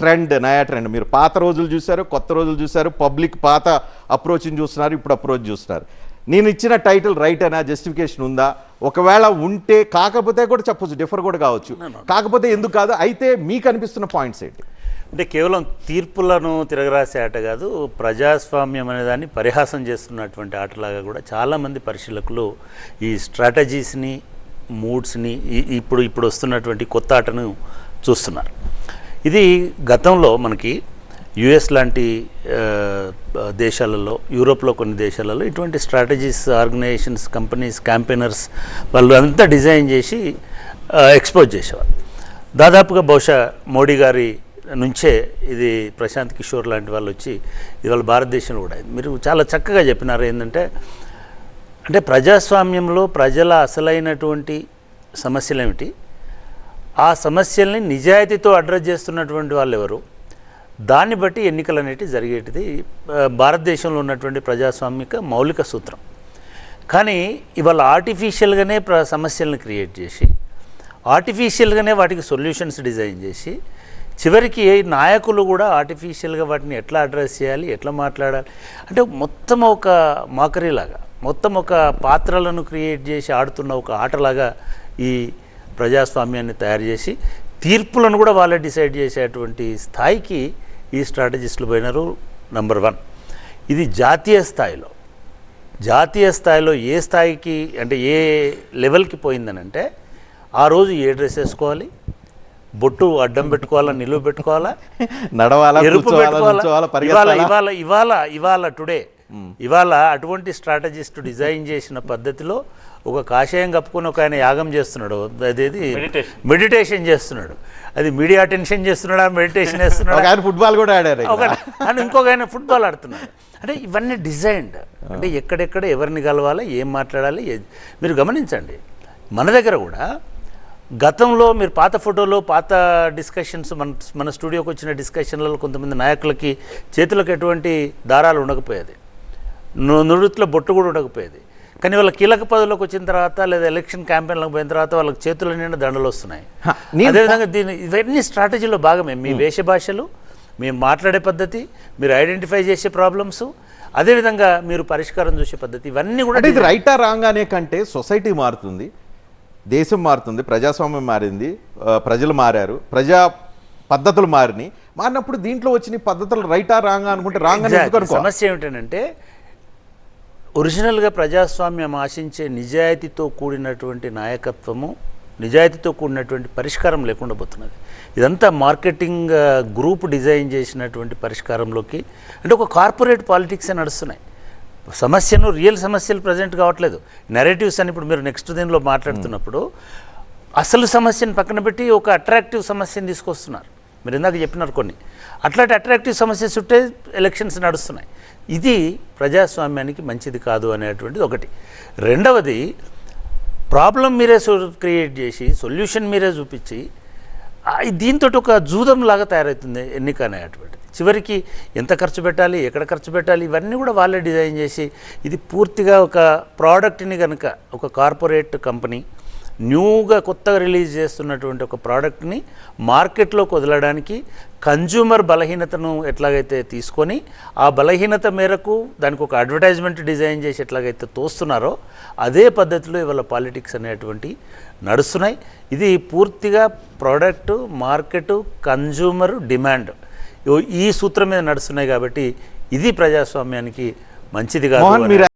Trend నయా trend. మీరు పాత రోజులు చూశారు కొత్త రోజులు చూశారు పబ్లిక్ పాత అప్రోచ్ని చూస్తున్నారు ఇప్పుడు అప్రోచ్ చూస్తున్నారు. నేను ఇచ్చిన టైటిల్ రైట్ అయినా జస్టిఫికేషన్ ఉందా? ఒకవేళ ఉంటే కాకపోతే కూడా చెప్పొచ్చు డిఫర్ కూడా కావచ్చు. కాకపోతే ఎందుకు కాదు? అయితే మీకు అనిపిస్తున్న పాయింట్స్ ఏంటి? అంటే కేవలం తీర్పులను తిరగరాసే ఆట కాదు ప్రజాస్వామ్యం అనే దాన్ని పరిహాసం చేస్తున్నటువంటి ఆటలాగా కూడా చాలామంది పరిశీలకులు ఈ స్ట్రాటజీస్ని మూడ్స్ని ఇప్పుడు ఇప్పుడు వస్తున్నటువంటి కొత్త ఆటను చూస్తున్నారు. ఇది గతంలో మనకి యుఎస్ లాంటి దేశాలలో యూరోప్లో కొన్ని దేశాలలో ఇటువంటి స్ట్రాటజీస్ ఆర్గనైజేషన్స్ కంపెనీస్ క్యాంపెయినర్స్ వాళ్ళు అంతా డిజైన్ చేసి ఎక్స్పోజ్ చేసేవారు దాదాపుగా బహుశా మోడీ గారి నుంచే ఇది ప్రశాంత్ కిషోర్ లాంటి వాళ్ళు వచ్చి ఇవాళ భారతదేశంలో కూడా అయింది. మీరు చాలా చక్కగా చెప్పినారు ఏంటంటే అంటే ప్రజాస్వామ్యంలో ప్రజల అసలైనటువంటి సమస్యలు ఏమిటి ఆ సమస్యల్ని నిజాయితీతో అడ్రస్ చేస్తున్నటువంటి వాళ్ళు ఎవరు? దాన్ని బట్టి ఎన్నికలు అనేటివి జరిగేటిది భారతదేశంలో ఉన్నటువంటి ప్రజాస్వామిక మౌలిక సూత్రం. కానీ ఇవాళ ఆర్టిఫిషియల్గానే ప్ర సమస్యలను క్రియేట్ చేసి ఆర్టిఫిషియల్గానే వాటికి సొల్యూషన్స్ డిజైన్ చేసి చివరికి నాయకులు కూడా ఆర్టిఫిషియల్గా వాటిని ఎట్లా అడ్రస్ చేయాలి ఎట్లా మాట్లాడాలి అంటే మొత్తం ఒక మాకరీలాగా మొత్తం ఒక పాత్రలను క్రియేట్ చేసి ఆడుతున్న ఒక ఆటలాగా ఈ ప్రజాస్వామ్యాన్ని తయారు చేసి తీర్పులను కూడా వాళ్ళే డిసైడ్ చేసేటువంటి స్థాయికి ఈ స్ట్రాటజిస్టులు పోయినారు నంబర్ వన్. ఇది జాతీయ స్థాయిలో. జాతీయ స్థాయిలో ఏ స్థాయికి అంటే ఏ లెవెల్కి పోయిందనంటే ఆ రోజు ఏ డ్రెస్ వేసుకోవాలి? బొట్టు అడ్డం పెట్టుకోవాలా నిలువ పెట్టుకోవాలా? నడవాలా ఎరుపు పెట్టుకోవాలా? ఇవాళ ఇవాళ ఇవాళ టుడే. ఇవాళ అటువంటి స్ట్రాటజిస్ట్ డిజైన్ చేసిన పద్ధతిలో ఒక కాషాయం కప్పుకొని ఒక ఆయన యాగం చేస్తున్నాడు. అదేది? మెడిటేషన్ చేస్తున్నాడు. అది మీడియా అటెన్షన్ చేస్తున్నాడా? మెడిటేషన్ ఒక చేస్తున్నాడా ఆయన ఫుట్బాల్ కూడా ఆడారు. అని ఇంకొక ఆయన ఫుట్బాల్ ఆడుతున్నాడు. అంటే ఇవన్నీ డిజైన్డ్. అంటే ఎక్కడెక్కడ ఎవరిని కలవాలి ఏం మాట్లాడాలి మీరు గమనించండి. మన దగ్గర కూడా గతంలో మీరు పాత ఫోటోలో పాత డిస్కషన్స్ మన మన స్టూడియోకి వచ్చిన డిస్కషన్లలో కొంతమంది నాయకులకి చేతులకు ఎటువంటి దారాలు ఉండకపోయేది. ను- నుడుట్లో బొట్టు కూడా ఉండకపోయేది. కానీ వాళ్ళ కీలక పదవిలోకి వచ్చిన తర్వాత లేదా ఎలక్షన్ క్యాంపెయిన్లకు పోయిన తర్వాత వాళ్ళకి చేతుల నిండా దండలు వస్తున్నాయి. అదేవిధంగా దీని ఇవన్నీ స్ట్రాటజీలో భాగమే. మీ వేష భాషలు మేము మాట్లాడే పద్ధతి మీరు ఐడెంటిఫై చేసే ప్రాబ్లమ్స్ అదేవిధంగా మీరు పరిష్కారం చూసే పద్ధతి ఇవన్నీ కూడా ఇది రైటా రాంగ్ అనే కంటే సొసైటీ మారుతుంది దేశం మారుతుంది ప్రజాస్వామ్యం మారింది ప్రజలు మారారు ప్రజా పద్ధతులు మారినాయి. మారినప్పుడు దీంట్లో వచ్చిన పద్ధతులు రైటా రాంగ్ అనుకుంటే రాంగ్ సమస్య ఏమిటంటే ఒరిజినల్గా ప్రజాస్వామ్యం ఆశించే నిజాయితీతో కూడినటువంటి నాయకత్వము నిజాయితీతో కూడినటువంటి పరిష్కారం లేకుండా పోతున్నది. ఇదంతా మార్కెటింగ్ గ్రూప్ డిజైన్ చేసినటువంటి పరిష్కారంలోకి అంటే ఒక కార్పొరేట్ పాలిటిక్సే నడుస్తున్నాయి. సమస్యను రియల్ సమస్యలు ప్రజెంట్ కావట్లేదు. నెరేటివ్స్ అని ఇప్పుడు మీరు నెక్స్ట్ దీనిలో మాట్లాడుతున్నప్పుడు అసలు సమస్యను పక్కన పెట్టి ఒక అట్రాక్టివ్ సమస్యను తీసుకొస్తున్నారు. మీరు ఇందాక చెప్పినారు కొన్ని. అట్లాంటి అట్రాక్టివ్ సమస్య చుట్టే ఎలక్షన్స్ నడుస్తున్నాయి. ఇది ప్రజాస్వామ్యానికి మంచిది కాదు అనేటువంటిది ఒకటి. రెండవది ప్రాబ్లం మీరే క్రియేట్ చేసి సొల్యూషన్ మీరే చూపించి దీంతో ఒక జూదం లాగా తయారవుతుంది ఎన్నిక అనేటువంటిది. చివరికి ఎంత ఖర్చు పెట్టాలి ఎక్కడ ఖర్చు పెట్టాలి ఇవన్నీ కూడా వాళ్ళే డిజైన్ చేసి ఇది పూర్తిగా ఒక ప్రోడక్ట్ని కనుక ఒక కార్పొరేట్ కంపెనీ న్యూగా కొత్తగా రిలీజ్ చేస్తున్నటువంటి ఒక ప్రోడక్ట్ని మార్కెట్లోకి వదలడానికి కన్జ్యూమర్ బలహీనతను ఎట్లాగైతే తీసుకొని ఆ బలహీనత మేరకు దానికి ఒక అడ్వర్టైజ్మెంట్ డిజైన్ చేసి ఎట్లాగైతే తోస్తున్నారో అదే పద్ధతిలో ఇవాళ పాలిటిక్స్ అనేటువంటి నడుస్తున్నాయి. ఇది పూర్తిగా ప్రోడక్ట్ మార్కెట్ కన్జ్యూమర్ డిమాండ్. ఈ సూత్రం మీద నడుస్తున్నాయి కాబట్టి ఇది ప్రజాస్వామ్యానికి మంచిది కాదు